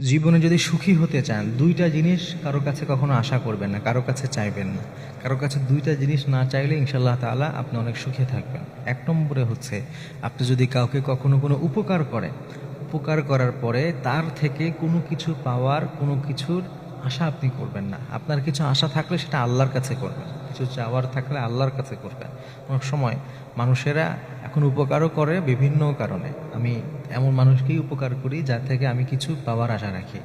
জীবনে যদি সুখী হতে চান, দুইটা জিনিস কারও কাছে কখনো আশা করবেন না, কারও কাছে চাইবেন না। কারও কাছে দুইটা জিনিস না চাইলে ইনশাল্লাহ তাআলা আপনি অনেক সুখে থাকবেন। এক নম্বরে হচ্ছে, আপনি যদি কাউকে কখনো কোনো উপকার করেন, উপকার করার পরে তার থেকে কোনো কিছু পাওয়ার কোনো কিছুর আশা আপনি করবেন না। আপনার কিছু আশা থাকলে সেটা আল্লাহর কাছে করবেন। কিছু চাওয়ার থাকলে আল্লাহর কাছে করবেন। অনেক সময় মানুষেরা এখন উপকারও করে বিভিন্ন কারণে। আমি এমন মানুষকেই উপকার করি যার থেকে আমি কিছু পাওয়ার আশা রাখি।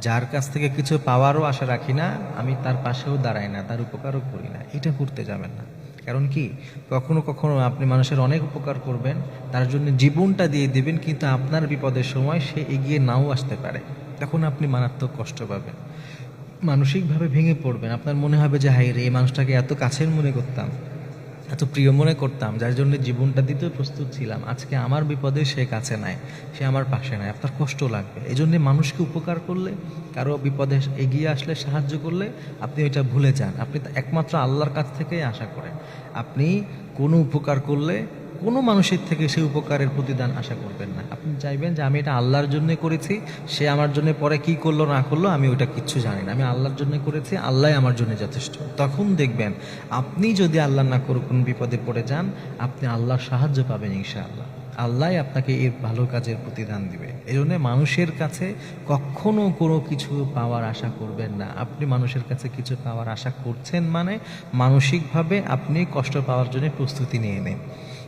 যার কাছ থেকে কিছু পাওয়ারও আশা রাখি না, আমি তার পাশেও দাঁড়াই না, তার উপকারও করি না। এটা করতে যাবেন না। কারণ কি? কখনো কখনো আপনি মানুষের অনেক উপকার করবেন, তার জন্য জীবনটা দিয়ে দিবেন, কিন্তু আপনার বিপদের সময় সে এগিয়ে নাও আসতে পারে। তখন আপনি মারাত্মক কষ্ট পাবেন। মানসিকভাবে ভেঙে পড়বেন। আপনার মনে হবে যে হাই রে, এই মানুষটাকে এত কাছের মনে করতাম, এত প্রিয় মনে করতাম, যার জন্য জীবনটা দিতেও প্রস্তুত ছিলাম। আজকে আমার বিপদে সে কাছে নাই, সে আমার পাশে নাই। আপনার কষ্ট লাগবে। এই জন্যে মানুষকে উপকার করলে, কারও বিপদে এগিয়ে আসলে সাহায্য করলে, আপনি ওইটা ভুলে যান। আপনি একমাত্র আল্লাহর কাছ থেকেই আশা করেন। আপনি কোনো উপকার করলে কোনো মানুষের থেকে সেই উপকারের প্রতিদান আশা করবেন না। আপনি চাইবেন যে আমি এটা আল্লাহর জন্য করেছি, সে আমার জন্য পরে কি করল, না করল, আমি ওটা কিচ্ছু জানি না। আমি আল্লাহর জন্য করেছি, আল্লাহ আমার জন্য যথেষ্ট। তখন দেখবেন আপনি যদি আল্লাহ না করুক, কোন বিপদে পড়ে যান, আপনি আল্লাহর সাহায্য পাবেন ইনশাআল্লাহ। আল্লাহ আপনাকে এর ভালো কাজের প্রতিদান দিবে। এই জন্য মানুষের কাছে কখনো কোনো কিছু পাওয়ার আশা করবেন না। আপনি মানুষের কাছে কিছু পাওয়ার আশা করছেন মানে মানসিকভাবে আপনি কষ্ট পাওয়ার জন্য প্রস্তুতি নিয়ে নেন।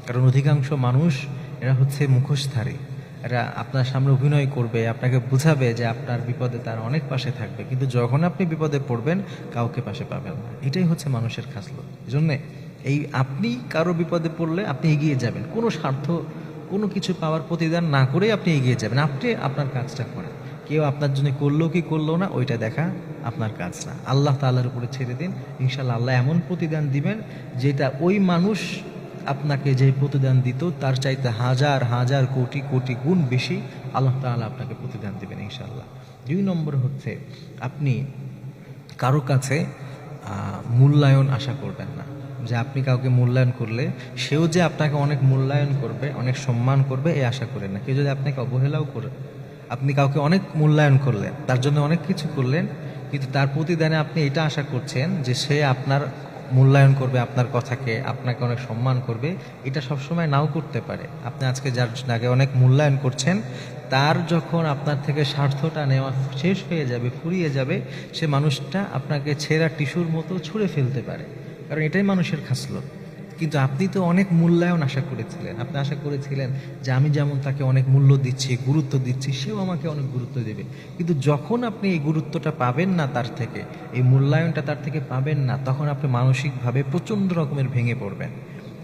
কারণ অধিকাংশ মানুষ এরা হচ্ছে মুখোশধারী। এরা আপনার সামনে অভিনয় করবে, আপনাকে বুঝাবে যে আপনার বিপদে তার অনেক পাশে থাকবে। কিন্তু যখন আপনি বিপদে পড়বেন, কাউকে পাশে পাবেন না। এটাই হচ্ছে মানুষের খাসলত। এই জন্যে এই আপনি কারও বিপদে পড়লে আপনি এগিয়ে যাবেন। কোনো স্বার্থ, কোনো কিছু পাওয়ার প্রতিদান না করেই আপনি এগিয়ে যাবেন। আপনি আপনার কাজটা করেন। কেউ আপনার জন্য করল কি করল না, ওইটা দেখা আপনার কাজ না। আল্লাহ তাল্লাহর উপরে ছেড়ে দিন। ইনশাল্লাহ আল্লাহ এমন প্রতিদান দিবেন যেটা ওই মানুষ আপনাকে যে প্রতিদান দিত, তার চাইতে হাজার হাজার কোটি কোটি গুণ বেশি আল্লাহ তাআলা আপনাকে প্রতিদান দেবেন ইনশাল্লাহ দুই নম্বর হচ্ছে, আপনি কারও কাছে মূল্যায়ন আশা করবেন না। যে আপনি কাউকে মূল্যায়ন করলে, সেও যে আপনাকে অনেক মূল্যায়ন করবে, অনেক সম্মান করবে এই আশা করেন না। কেউ যদি আপনাকে অবহেলাও করে, আপনি কাউকে অনেক মূল্যায়ন করলেন, তার জন্য অনেক কিছু করলেন, কিন্তু তার প্রতিদানে আপনি এটা আশা করছেন যে সে আপনার মূল্যায়ন করবে আপনার কথাকে, আপনাকে অনেক সম্মান করবে। এটা সবসময় নাও করতে পারে। আপনি আজকে যার আগে অনেক মূল্যায়ন করছেন, তার যখন আপনার থেকে স্বার্থটা নেওয়া শেষ হয়ে যাবে, ফুরিয়ে যাবে, সে মানুষটা আপনাকে ছেঁড়া টিস্যুর মতো ছুঁড়ে ফেলতে পারে। কারণ এটাই মানুষের খাসলত। কিন্তু আপনি তো অনেক মূল্যায়ন আশা করেছিলেন। আপনি আশা করেছিলেন যে আমি যেমন তাকে অনেক মূল্য দিচ্ছি, গুরুত্ব দিচ্ছি, সেও আমাকে অনেক গুরুত্ব দেবে। কিন্তু যখন আপনি এই গুরুত্বটা পাবেন না তার থেকে, এই মূল্যায়নটা তার থেকে পাবেন না, তখন আপনি মানসিকভাবে প্রচণ্ড রকমের ভেঙে পড়বেন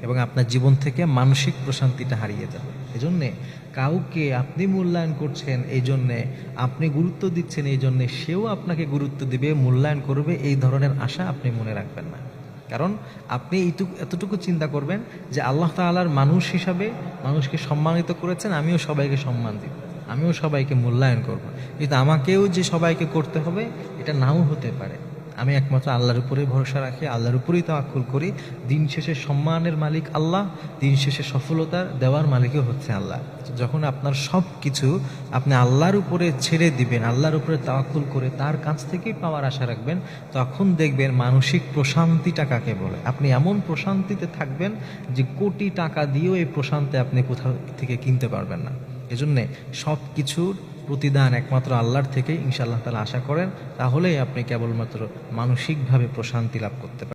এবং আপনার জীবন থেকে মানসিক প্রশান্তিটা হারিয়ে যাবে। এজন্যে কাউকে আপনি মূল্যায়ন করছেন এই জন্যে আপনি গুরুত্ব দিচ্ছেন এই জন্যে সেও আপনাকে গুরুত্ব দিবে, মূল্যায়ন করবে, এই ধরনের আশা আপনি মনে রাখবেন না। কারণ আপনি এইটুকু, এতটুকু চিন্তা করবেন যে আল্লাহ তালার মানুষ হিসাবে মানুষকে সম্মানিত করেছেন, আমিও সবাইকে সম্মান দিব, আমিও সবাইকে মূল্যায়ন করব। কিন্তু আমাকেও যে সবাইকে করতে হবে, এটা নাও হতে পারে। আমি একমাত্র আল্লাহর উপরেই ভরসা রাখি, আল্লাহর উপরেই তাওয়াক্কুল করি। দিন শেষে সম্মানের মালিক আল্লাহ, দিন শেষে সফলতা দেওয়ার মালিকও হচ্ছে আল্লাহ। যখন আপনার সব কিছু আপনি আল্লাহর উপরে ছেড়ে দিবেন, আল্লাহর উপরে তাওয়াক্কুল করে তার কাছ থেকেই পাওয়ার আশা রাখবেন, তখন দেখবেন মানসিক প্রশান্তিটা কাকে বলে? আপনি এমন প্রশান্তিতে থাকবেন যে কোটি টাকা দিয়েও এই প্রশান্তি আপনি কোথাও থেকে কিনতে পারবেন না। এজন্যে সব কিছুর প্রতিদান একমাত্র আল্লাহর থেকে ইনশাআল্লাহ তালা আশা করেন, তাহলেই আপনি কেবলমাত্র মানসিকভাবে প্রশান্তি লাভ করতে পারেন